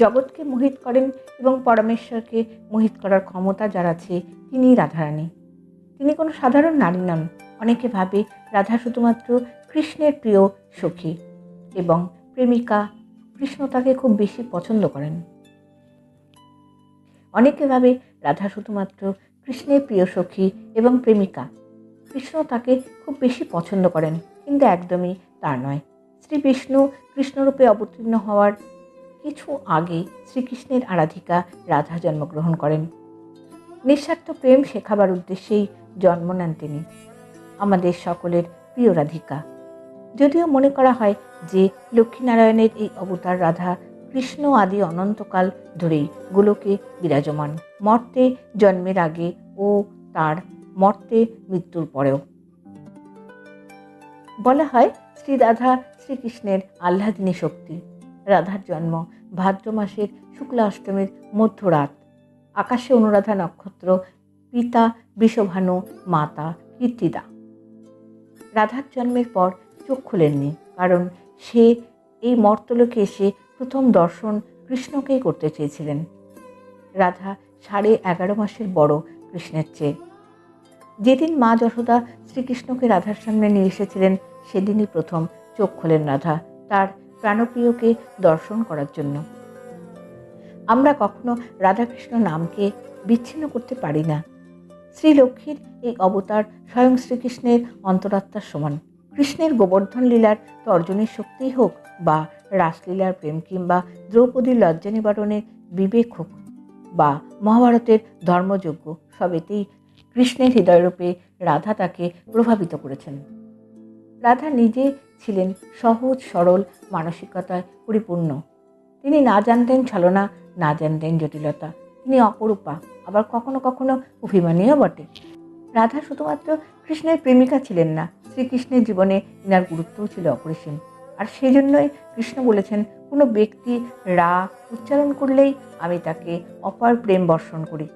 জগৎকে মোহিত করেন এবং পরমেশ্বরকে মোহিত করার ক্ষমতা যার আছে, তিনিই রাধারানী। তিনি কোনো সাধারণ নারী নন। অনেকে ভাবে রাধা শুধুমাত্র কৃষ্ণের প্রিয় সখী এবং প্রেমিকা কৃষ্ণ তাকে খুব বেশি পছন্দ করেন। অনেকে ভাবে রাধা শুধুমাত্র কৃষ্ণের প্রিয় সখী এবং প্রেমিকা কৃষ্ণ তাকে খুব বেশি পছন্দ করেন, কিন্তু একদমই তা নয়। শ্রী বিষ্ণু কৃষ্ণরূপে অবতীর্ণ হওয়ার কিছু আগে শ্রীকৃষ্ণের আরাধিকা রাধা জন্মগ্রহণ করেন। নিঃস্বার্থ প্রেম শেখাবার উদ্দেশ্যেই জন্ম নেন তিনি। আমাদের সকলের প্রিয় রাধিকা। যদিও মনে করা হয় যে লক্ষ্মীনারায়ণের এই অবতার রাধা কৃষ্ণ আদি অনন্তকাল ধরেই গোলকে বিরাজমান, মর্তে জন্মের আগে ও তার মর্তে মৃত্যুর পরেও। বলা হয় শ্রী রাধা শ্রীকৃষ্ণের আহ্লাদিনী শক্তি। রাধার জন্ম, ভাদ্র মাসের শুক্লা অষ্টমীর মধ্যরাত। আকাশে অনুরাধা নক্ষত্র, পিতা বিষভানু, মাতা কীর্তিদা। রাধার জন্মের পর চোখ খোলেননি, কারণ সে এই মর্তলোকে এসে প্রথম দর্শন কৃষ্ণকেই করতে চেয়েছিলেন। রাধা সাড়ে এগারো মাসের বড় কৃষ্ণের চেয়ে। যেদিন মা যশোদা শ্রীকৃষ্ণকে রাধার সামনে নিয়ে এসেছিলেন, সেদিনই প্রথম চোখ খোলেন রাধা। তার প্রাণপ্রিয়কে দর্শন করার জন্য। আমরা কখনো রাধাকৃষ্ণ নামকে বিচ্ছিন্ন করতে পারি না। শ্রীলক্ষ্মীর এই অবতার স্বয়ং শ্রীকৃষ্ণের অন্তরাত্মার সমান। কৃষ্ণের গোবর্ধন লীলার তর্জনীর শক্তিই হোক বা রাসলীলার প্রেম কিংবা দ্রৌপদীর লজ্জা নিবারণের বিবেক হোক বা মহাভারতের ধর্মযজ্ঞ, সবেতেই কৃষ্ণের হৃদয়রূপে রাধা তাকে প্রভাবিত করেছেন। রাধা নিজে ছিলেন সহজ, সরল মানসিকতায় পরিপূর্ণ। তিনি না জানতেন ছলনা, না জানতেন জটিলতা। তিনি অপরূপা, আবার কখনো কখনো অভিমানীও বটে। রাধা শুধুমাত্র কৃষ্ণের প্রেমিকা ছিলেন না, শ্রীকৃষ্ণের জীবনে ইনার গুরুত্বও ছিল অপরিসীম। আর সেই জন্যই কৃষ্ণ বলেছেন, কোনো ব্যক্তি রা উচ্চারণ করলেই আমি তাকে অপার প্রেম বর্ষণ করি।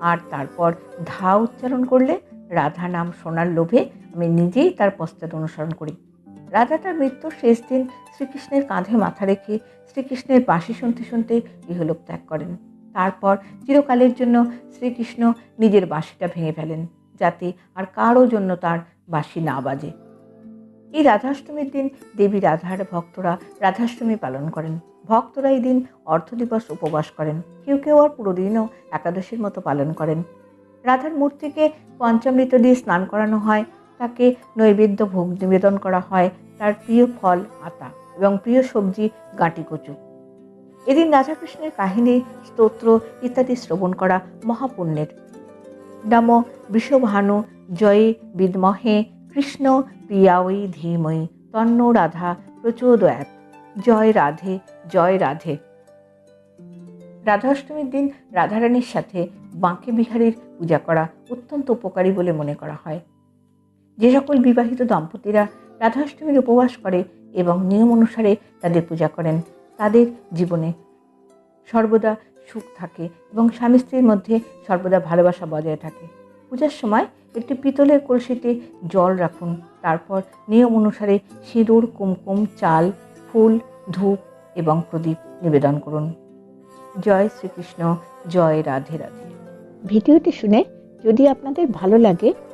আর তারপর ধা উচ্চারণ করলে রাধা নাম শোনার লোভে আমি নিজেই তার পশ্চাৎ অনুসরণ করি। রাধা তার মৃত্যুর শেষ দিন শ্রীকৃষ্ণের কাঁধে মাথা রেখে শ্রীকৃষ্ণের বাঁশি শুনতে শুনতে ইহলোক ত্যাগ করেন। তারপর চিরকালের জন্য শ্রীকৃষ্ণ নিজের বাঁশিটা ভেঙে ফেলেন, যাতে আর কারও জন্য তার বাঁশি না বাজে। এই রাধাষ্টমীর দিন দেবী রাধার ভক্তরা রাধাষ্টমী পালন করেন। ভক্তরা এই দিন অর্থ দিবস উপবাস করেন। কেউ কেউ আর পুরো দিনও একাদশীর মতো পালন করেন। রাধার মূর্তিকে পঞ্চামৃত দিয়ে স্নান করানো হয়। তাকে নৈবেদ্য ভোগ নিবেদন করা হয় তার প্রিয় ফল, আতা এবং প্রিয় সবজি, গাঁটি কচু। এদিন রাধাকৃষ্ণের কাহিনী, স্তোত্র ইত্যাদি শ্রবণ করা মহাপুণ্যের। নম বিষভানু জয়ে বিদ্মহে কৃষ্ণ প্রিয়াওই ধীময়ী তন্ন রাধা প্রচোদয়াত। জয় রাধে জয় রাধে। রাধাষ্টমীর দিন রাধারানীর সাথে বাঁকে বিহারীর পূজা করা অত্যন্ত উপকারী বলে মনে করা হয়। যে সকল বিবাহিত দম্পতিরা রাধাষ্টমীর উপবাস করে এবং নিয়ম অনুসারে তাদের পূজা করেন, তাদের জীবনে সর্বদা সুখ থাকে এবং স্বামী স্ত্রীর মধ্যে সর্বদা ভালোবাসা বজায় থাকে। পূজার সময় একটি পিতলের কলসিতে জল রাখুন, তারপর নিয়ম অনুসারে সিঁদুর, কুমকুম, চাল, ফুল, ধূপ এবং প্রদীপ নিবেদন করুন। জয় শ্রীকৃষ্ণ, জয় রাধে রাধে। ভিডিওটি শুনে যদি আপনাদের ভালো লাগে